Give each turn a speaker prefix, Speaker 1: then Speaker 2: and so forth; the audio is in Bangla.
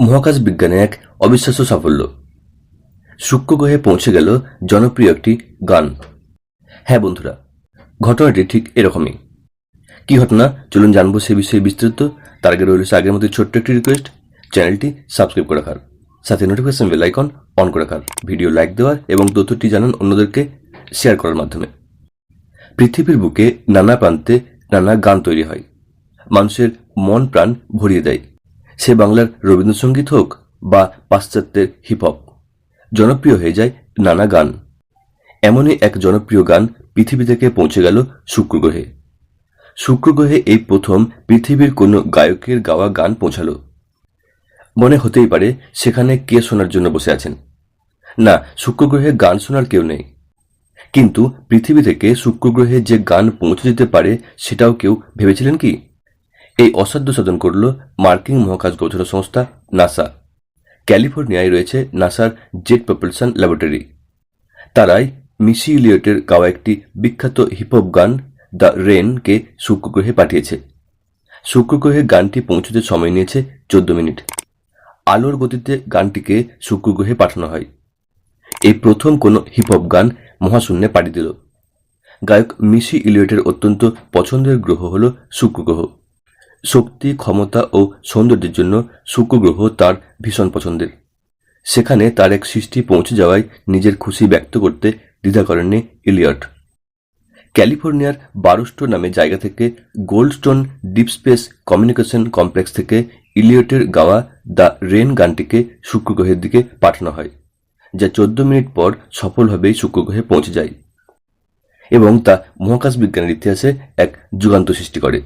Speaker 1: মহাকাশ বিজ্ঞানে এক অবিশ্বাস্য সাফল্য। শুক্র গ্রহে পৌঁছে গেল জনপ্রিয় একটি গান। হ্যাঁ বন্ধুরা, ঘটনাটি ঠিক এরকমই। কি ঘটনা? চলুন জানব সে বিষয়ে বিস্তারিত। তার আগে রইল আগের মধ্যে ছোট্ট একটি রিকোয়েস্ট চ্যানেলটি সাবস্ক্রাইব করে রাখার। সাথে নোটিফিকেশন বেল আইকন অন করে রাখার। ভিডিও লাইক দেওয়ার এবং তথ্যটি জানান অন্যদেরকে শেয়ার করার মাধ্যমে। পৃথিবীর বুকে নানা প্রান্তে নানা গান তৈরি হয়। মানুষের মন প্রাণ ভরিয়ে দেয়। সে বাংলার রবীন্দ্রসঙ্গীত হোক বা পাশ্চাত্যের হিপ হপ জনপ্রিয় হয়ে যায় নানা গান। এমনই এক জনপ্রিয় গান পৃথিবী থেকে পৌঁছে গেল শুক্রগ্রহে। শুক্রগ্রহে এই প্রথম পৃথিবীর কোনো গায়কের গাওয়া গান পৌঁছালো। মনে হতেই পারে সেখানে কে শোনার জন্য বসে আছেন। না, শুক্রগ্রহে গান শোনার কেউ নেই। কিন্তু পৃথিবী থেকে শুক্র গ্রহে যে গান পৌঁছে যেতে পারে সেটাও কেউ ভেবেছিলেন কি? এই অসাধ্য সাধন করল মার্কিন মহাকাশ গবেষণা সংস্থা নাসা। ক্যালিফোর্নিয়ায় রয়েছে নাসার জেট প্রপালশন ল্যাবরেটরি। তারাই মিসি ইলিয়টের গাওয়া একটি বিখ্যাত হিপহপ গান, দ্য রেনকে শুক্র গ্রহে পাঠিয়েছে। শুক্রগ্রহে গানটি পৌঁছতে সময় নিয়েছে চোদ্দ মিনিট। আলোর গতিতে গানটিকে শুক্র গ্রহে পাঠানো হয়। এই প্রথম কোনো হিপহপ গান মহাশূন্যে পাড়ি দিল। গায়ক মিসি ইলিয়টের অত্যন্ত পছন্দের গ্রহ হল শুক্র গ্রহ শক্তি, ক্ষমতা ও সৌন্দর্যের জন্য শুক্র গ্রহ তার ভীষণ পছন্দের। সেখানে তার এক সৃষ্টি পৌঁছে যাওয়ায় নিজের খুশি ব্যক্ত করতে দ্বিধা করেননি ইলিয়ট। ক্যালিফোর্নিয়ার বারোস্টো নামে জায়গা থেকে Goldstone deep space communication complex থেকে ইলিয়টের গাওয়া দ্য রেন গানটিকে শুক্র গ্রহের দিকে পাঠানো হয়, যা চোদ্দ মিনিট পর সফলভাবেই শুক্র গ্রহে পৌঁছে যায় এবং তা মহাকাশ বিজ্ঞানের ইতিহাসে এক যুগান্ত সৃষ্টি করে।